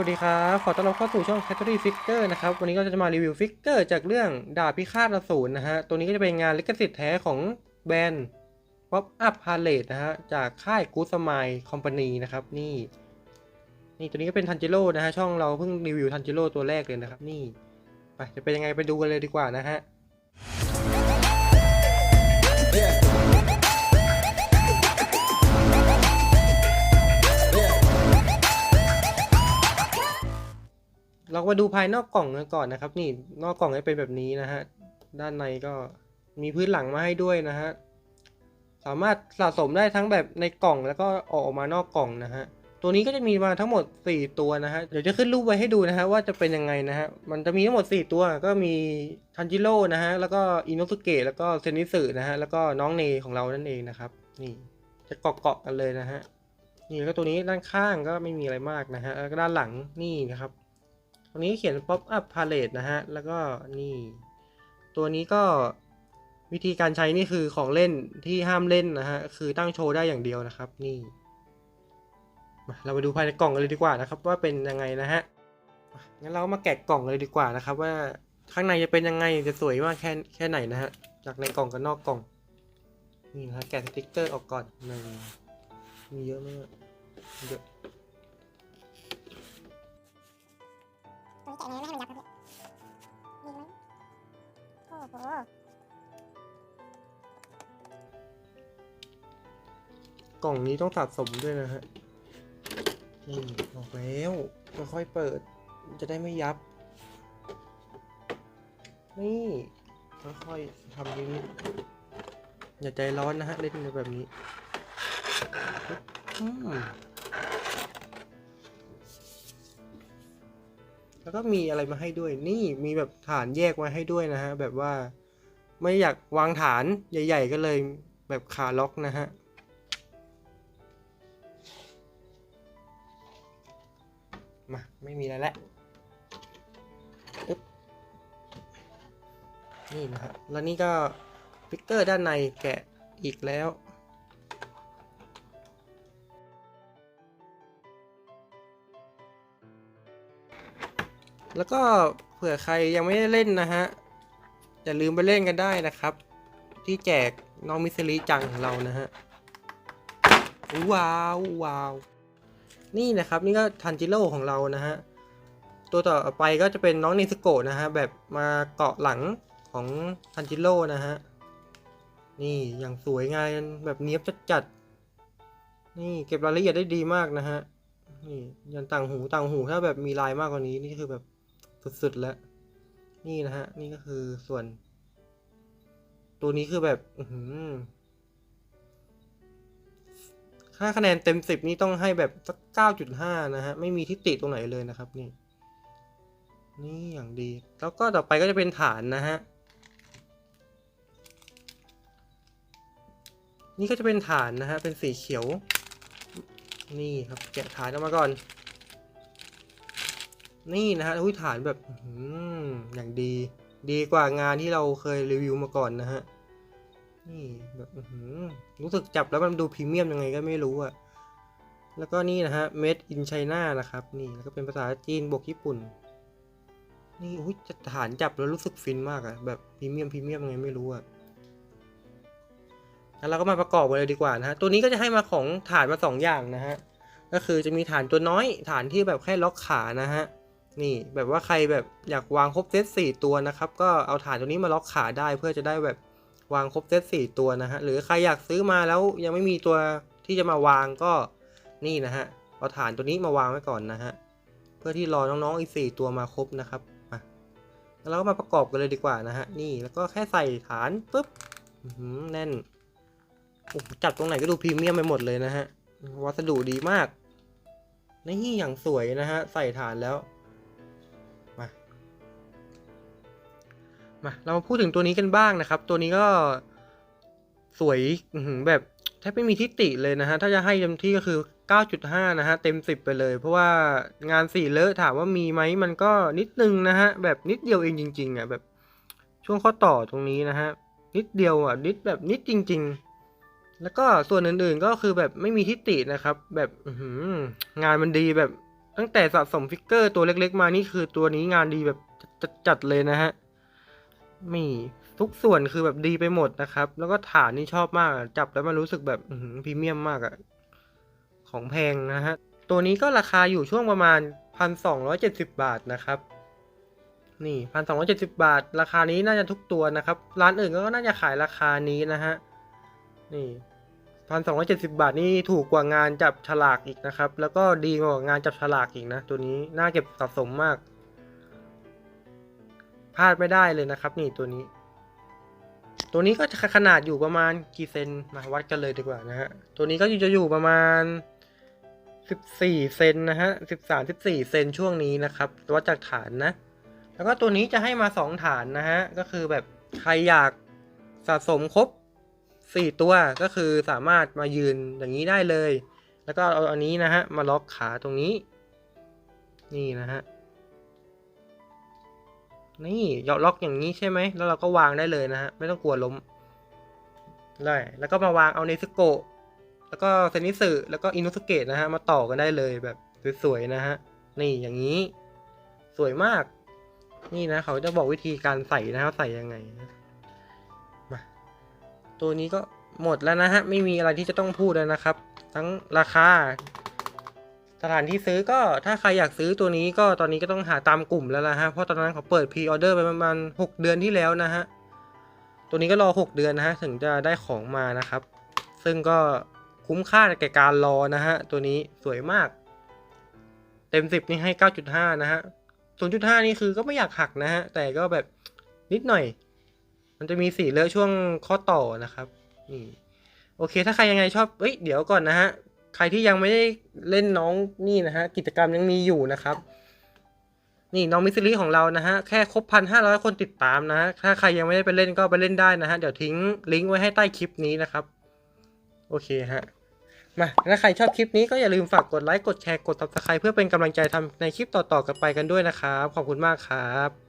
วัสดีครับ ขอต้อนรับเข้าสู่ช่อง Factory Figure นะครับ วันนี้ก็จะมารีวิวฟิกเกอร์จากเรื่องดาบพิฆาตอสูรนะฮะ ตัวนี้ก็จะเป็นงานลิขสิทธิ์แท้ของแบรนด์ Pop Up p a l e t t นะฮะ จากค่าย Good Smile Company นะครับ นี่ นี่ตัวนี้ก็เป็นทันจิโร่นะฮะ ช่องเราเพิ่งรีวิวทันจิโร่ตัวแรกเลยนะครับ นี่ ไป จะเป็นยังไงไปดูกันเลยดีกว่านะฮะ เรามาดูภายนอกกล่องกันก่อนนะครับ นี่นอกกล่องจะเป็นแบบนี้นะฮะด้านในก็มีพื้นหลังมาให้ด้วยนะฮะสามารถสะสมได้ทั้งแบบในกล่องแล้วก็ออกมานอกกล่องนะฮะตัวนี้ก็จะมีมาทั้งหมด 4 ตัวนะฮะเดี๋ยวจะขึ้นรูปไว้ให้ดูนะฮะว่าจะเป็นยังไงนะฮะมันจะมีทั้งหมด 4 ตัวก็มีทันจิโร่นะฮะแล้วก็อินโนสุเกะแล้วก็เซนิสึนะฮะแล้วก็น้องเนของเรานั่นเองนะครับ นี่จะเกาะเกาะกันเลยนะฮะนี่ก็ตัวนี้ด้านข้างก็ไม่มีอะไรมากนะฮะแล้วก็ด้านหลังนี่นะครับ ตรงนี้เขียน pop up palette นะฮะ แล้วก็นี่ ตัวนี้ก็วิธีการใช้นี่คือของเล่นที่ห้ามเล่นนะฮะ คือตั้งโชว์ได้อย่างเดียวนะครับ นี่มาเราไปดูภายในกล่องกันเลยดีกว่านะครับ ว่าเป็นยังไงนะฮะ งั้นเรามาแกะกล่องเลยดีกว่านะครับ ว่าข้างในจะเป็นยังไงจะสวยมากแค่แค่ไหนนะฮะ จากในกล่องกับนอกกล่อง นี่นะฮะแกะสติกเกอร์ออกก่อนหนึ่งมีเยอะมากเยอะ ยังไงไม่ให้มันยับครับพี่ดีไหมโอ้โหกล่องนี้ต้องสะสมด้วยนะฮะนี่บอกแล้วค่อยๆเปิด จะได้ไม่ยับ นี่ค่อยๆทำนิดๆอย่าใจร้อนนะฮะ เล่นในแบบนี้อืม แล้วก็มีอะไรมาให้ด้วย นี่มีแบบฐานแยกไว้ให้ด้วยนะฮะ แบบว่าไม่อยากวางฐานใหญ่ ๆ ก็เลยแบบขาล็อกนะฮะ มา ไม่มีอะไรแล้วนี่นะฮะแล้วนี่ก็ฟิกเกอร์ด้านในแกะอีกแล้ว แล้วก็เผื่อใครยังไม่ได้เล่นนะฮะ อย่าลืมไปเล่นกันได้นะครับ ที่แจกน้องมิสลิจังของเรานะฮะ ว้าวว้าว นี่นะครับนี่ก็ทันจิโร่ของเรานะฮะ ตัวต่อไปก็จะเป็นน้องเนสโกะนะฮะ แบบมาเกาะหลังของทันจิโร่นะฮะ นี่อย่างสวยงามแบบเนี้ยบจัดๆ นี่เก็บรายละเอียดได้ดีมากนะฮะ นี่ยันต่างหูต่างหูถ้าแบบมีลายมากกว่านี้นี่คือแบบ สุดๆแล้ว นี่นะฮะ นี่ก็คือส่วน ตัวนี้คือแบบ อือหือค่าคะแนนเต็มสิบนี่ต้องให้แบบสักเก้าจุดห้านะฮะ ไม่มีทิฏฐิตรงไหนเลยนะครับนี่ นี่อย่างดี แล้วก็ต่อไปก็จะเป็นฐานนะฮะ นี่ก็จะเป็นฐานนะฮะ เป็นสีเขียว นี่ครับ แกะฐานออกมาก่อน นี่นะฮะอุ้ยฐานแบบอย่างดี ดีกว่างานที่เราเคยรีวิวมาก่อนนะฮะ นี่แบบอื้หือรู้สึกจับแล้วมันดูพรีเมียมยังไงก็ไม่รู้อะแล้วก็นี่นะฮะ made in China นะครับ นี่แล้วก็เป็นภาษาจีนบวกญี่ปุ่น นี่อุ้ยจะฐานจับแล้วรู้สึกฟินมากอะแบบพรีเมียมพรีเมียมยังไงไม่รู้อะแล้วเราก็มาประกอบกันเลยดีกว่านะฮะ ตัวนี้ก็จะให้มาของฐานมาสองอย่างนะฮะ ก็คือจะมีฐานตัวน้อยฐานที่แบบแค่ล็อกขานะฮะ นี่แบบว่าใครแบบอยากวางครบเซตสี่ตัวนะครับ ก็เอาฐานตัวนี้มาล็อกขาได้เพื่อจะได้แบบวางครบเซตสี่ตัวนะฮะ หรือใครอยากซื้อมาแล้วยังไม่มีตัวที่จะมาวางก็นี่นะฮะเอาฐานตัวนี้มาวางไว้ก่อนนะฮะ เพื่อที่รอน้องๆอีกสี่ตัวมาครบนะครับมาแล้วก็มาประกอบกันเลยดีกว่านะฮะ นี่แล้วก็แค่ใส่ฐานปุ๊บแน่นโอ้จับตรงไหนก็ดูพรีเมียมไปหมดเลยนะฮะ วัสดุดีมากนี่อย่างสวยนะฮะ ใส่ฐานแล้ว มาเรามาพูดถึงตัวนี้กันบ้างนะครับ ตัวนี้ก็สวยแบบแทบไม่มีทิฏฐิเลยนะฮะ ถ้าจะให้เต็มที่ก็คือ 9.5 นะฮะ เต็ม 10 ไปเลย เพราะว่างานสีเลอะถามว่ามีไหมมันก็นิดนึงนะฮะ แบบนิดเดียวเองจริง ๆอะแบบช่วงข้อต่อตรงนี้นะฮะ นิดเดียวอะนิดแบบนิดจริง ๆ แล้วก็ส่วนอื่นๆก็คือแบบไม่มีทิฏฐินะครับ แบบงานมันดีแบบตั้งแต่สะสมฟิกเกอร์ตัวเล็ก ๆ มานี่คือตัวนี้งานดีแบบจัดๆเลยนะฮะ มีทุกส่วนคือแบบดีไปหมดนะครับ แล้วก็ฐานนี่ชอบมากจับแล้วมันรู้สึกแบบพรีเมียมมากอะของแพงนะฮะ ตัวนี้ก็ราคาอยู่ช่วงประมาณพันสองร้อยเจ็ดสิบบาทนะครับ นี่พันสองร้อยเจ็ดสิบาท ราคานี้น่าจะทุกตัวนะครับ ร้านอื่นก็น่าจะขายราคานี้นะฮะ นี่พันสองร้อยเจ็ดสิบาทนี่ถูกกว่างานจับฉลากอีกนะครับ แล้วก็ดีกว่างานจับฉลากอีกนะ ตัวนี้น่าเก็บสะสมมาก พลาดไม่ได้เลยนะครับ นี่ตัวนี้ ตัวนี้ก็จะขนาดอยู่ประมาณกี่เซนมาวัดกันเลยดีกว่านะฮะตัวนี้ก็จะอยู่ประมาณสิบสี่เซนนะฮะสิบสามสิบสี่เซนช่วงนี้นะครับวัดจากฐานนะ แล้วก็ตัวนี้จะให้มาสองฐานนะฮะ ก็คือแบบใครอยากสะสมครบสี่ตัวก็คือสามารถมายืนอย่างนี้ได้เลย แล้วก็เอาอันนี้นะฮะ มาล็อกขาตรงนี้ นี่นะฮะ นี่ยอล็อกอย่างนี้ใช่ไหม แล้วเราก็วางได้เลยนะฮะ ไม่ต้องกลัวล้ม ได้ แล้วก็มาวางเอาเนซึโกะ แล้วก็เซนิสึแล้วก็อินุสเกะนะฮะ มาต่อกันได้เลยแบบสวยๆนะฮะ นี่อย่างนี้ สวยมาก นี่นะ เขาจะบอกวิธีการใส่นะครับใส่ยังไงนะมาตัวนี้ก็หมดแล้วนะฮะ ไม่มีอะไรที่จะต้องพูดแล้วนะครับ ทั้งราคา สถานที่ซื้อก็ถ้าใครอยากซื้อตัวนี้ก็ตอนนี้ก็ต้องหาตามกลุ่มแล้วละฮะ เพราะตอนนั้นเขาเปิดพรีออเดอร์ไปประมาณหกเดือนที่แล้วนะฮะ ตัวนี้ก็รอหกเดือนนะฮะ ถึงจะได้ของมานะครับ ซึ่งก็คุ้มค่าแก่การรอนะฮะ ตัวนี้สวยมาก เต็มสิบนี่ให้เก้าจุดห้านะฮะศูนย์จุดห้านี่คือก็ไม่อยากหักนะฮะ แต่ก็แบบนิดหน่อย มันจะมีสีเลอะช่วงข้อต่อนะครับนี่โอเค ถ้าใครยังไงชอบเอ้ย เดี๋ยวก่อนนะฮะ ใครที่ยังไม่ได้เล่นน้องนี่นะฮะกิจกรรมยังมีอยู่นะครับ นี่น้องมิสซิลี่ของเรานะฮะแค่ครบพันห้าร้อยคนติดตามนะฮะถ้าใครยังไม่ได้ไปเล่นก็ไปเล่นได้นะฮะเดี๋ยวทิ้งลิงก์ไว้ให้ใต้คลิปนี้นะครับ โอเคฮะมาถ้าใครชอบคลิปนี้ก็อย่าลืมฝากกดไลค์กดแชร์กด subscribe เพื่อเป็นกำลังใจทำในคลิปต่อๆกันไปกันด้วยนะครับขอบคุณมากครับ